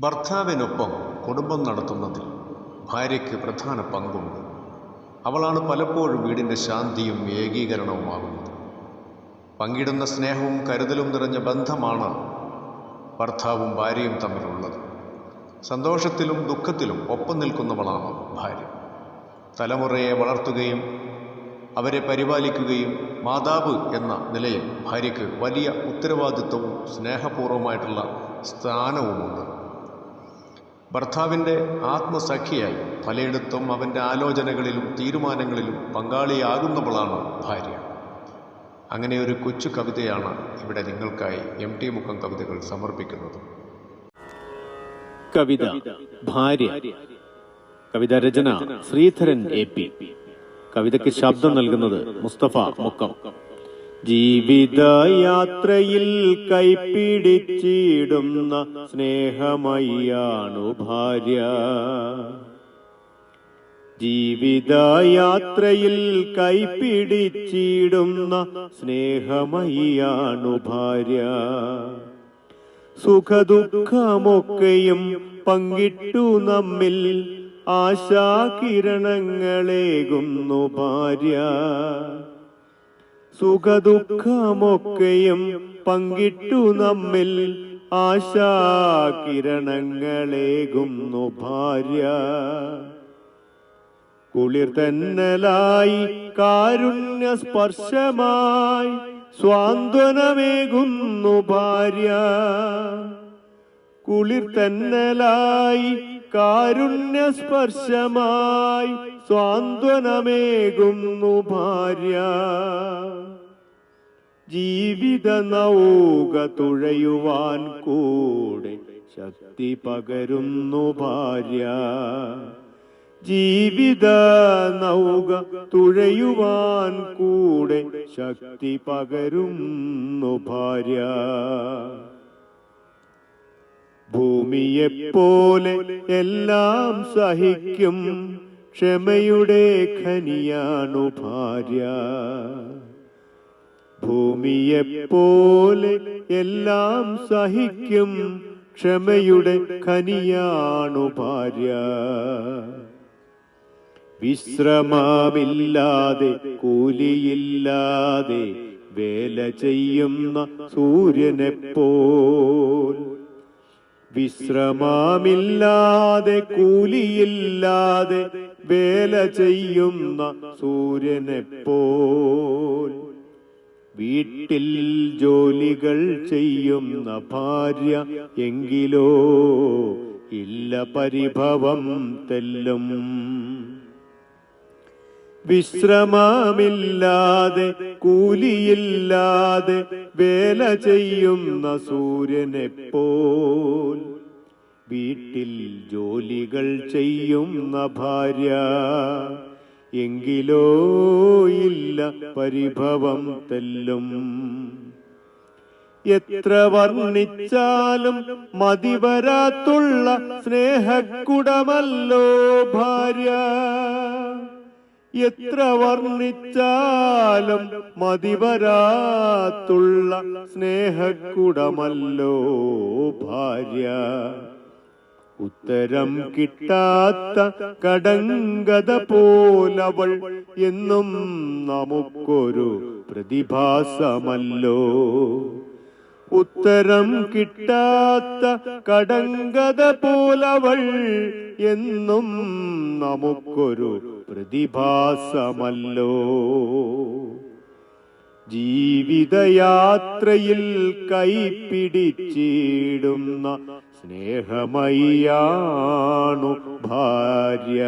ഭർത്താവിനൊപ്പം കുടുംബം നടത്തുന്നതിൽ ഭാര്യയ്ക്ക് പ്രധാന പങ്കുണ്ട്. അവളാണ് പലപ്പോഴും വീടിന്റെ ശാന്തിയും ഏകീകരണവുമാകുന്നത്. പങ്കിടുന്ന സ്നേഹവും കരുതലും നിറഞ്ഞ ബന്ധമാണ് ഭർത്താവും ഭാര്യയും തമ്മിലുള്ളത്. സന്തോഷത്തിലും ദുഃഖത്തിലും ഒപ്പം നിൽക്കുന്നവളാണ് ഭാര്യ. തലമുറയെ വളർത്തുകയും അവരെ പരിപാലിക്കുകയും മാതാവ് എന്ന നിലയിൽ ഭാര്യയ്ക്ക് വലിയ ഉത്തരവാദിത്വവും സ്നേഹപൂർവമായിട്ടുള്ള സ്ഥാനവുമുണ്ട്. ഭർത്താവിന്റെ ആത്മസഖിയായി പലയിടത്തും അവന്റെ ആലോചനകളിലും തീരുമാനങ്ങളിലും പങ്കാളിയാകുന്നവളാണ് ഭാര്യ. അങ്ങനെ ഒരു കൊച്ചു കവിതയാണ് ഇവിടെ നിങ്ങൾക്കായി എം ടി മുക്കം കവിതകൾ സമർപ്പിക്കുന്നത്. കവിത ഭാര്യ. കവിത രചന ശ്രീധരൻ എ പി. കവിതയ്ക്ക് ശബ്ദം നൽകുന്നത് മുസ്തഫ മുക്കം. ജീവിതയാത്രയിൽ കൈപ്പിടിച്ചിടുന്ന സ്നേഹമയ്യാണു ഭാര്യ. ജീവിതയാത്രയിൽ കൈപ്പിടിച്ചിടുന്ന സ്നേഹമയ്യാണു ഭാര്യ. സുഖദുഃഖമൊക്കെയും പങ്കിട്ടു നമ്മിൽ ആശാകിരണങ്ങളേകുന്നു ഭാര്യ. സുഖദുഃഖമൊക്കെയും പങ്കിട്ടു നമ്മിൽ ആശാകിരണങ്ങളേകുന്നു ഭാര്യ. കുളിർ തന്നലായി കാരുണ്യ സ്പർശമായി സ്വാന്തനമേകുന്നു ഭാര്യ. കുളിർ തന്നലായി കാരുണ്യ സ്പർശമായി ഭാര്യ. ജീവിത നൗക തുഴയുവാൻ കൂടെ ശക്തി പകരുന്നു ഭാര്യ. ജീവിത നൗക തുഴയുവാൻ കൂടെ ശക്തി പകരുന്നു ഭാര്യ. ഭൂമിയെപ്പോലെ എല്ലാം സഹിക്കും. ക്ഷമയുടെ ഖനിയാണു ഭാര്യ. ഭൂമിയെപ്പോലെ എല്ലാം സഹിക്കും. ക്ഷമയുടെ ഖനിയാണു ഭാര്യ. വിശ്രമമില്ലാതെ കൂലിയില്ലാതെ വേല ചെയ്യുന്ന സൂര്യനെപ്പോൽ വിശ്രമമില്ലാതെ കൂലിയില്ലാതെ വേല ചെയ്യുന്ന സൂര്യനെപ്പോൽ വീട്ടിൽ ജോലികൾ ചെയ്യുന്ന ഭാര്യ എങ്കിലോ ഇല്ല പരിഭവം തെല്ലും. വിശ്രമമില്ലാതെ കൂലിയില്ലാതെ വേല ചെയ്യുന്ന സൂര്യനെപ്പോൽ വീട്ടിൽ ജോലികൾ ചെയ്യുന്ന ഭാര്യ എങ്കിലോ ഇല്ല പരിഭവം തെല്ലും. എത്ര വർണിച്ചാലും മതിവരാത്തുള്ള സ്നേഹക്കുടമല്ലോ ഭാര്യ. എത്ര വർണിച്ചാലും മതിവരാത്തുള്ള സ്നേഹക്കുടമല്ലോ ഭാര്യ. ഉത്തരം കിട്ടാത്ത കടങ്കഥ പോലവൾ എന്നും നമുക്കൊരു പ്രതിഭാസമല്ലോ. ഉത്തരം കിട്ടാത്ത കടങ്കഥ പോലവൾ എന്നും നമുക്കൊരു പ്രതിഭാസമല്ലോ. ജീവിതയാത്രയിൽ കൈപ്പിടിച്ചിടുന്ന സ്നേഹമയ്യാണു ഭാര്യ.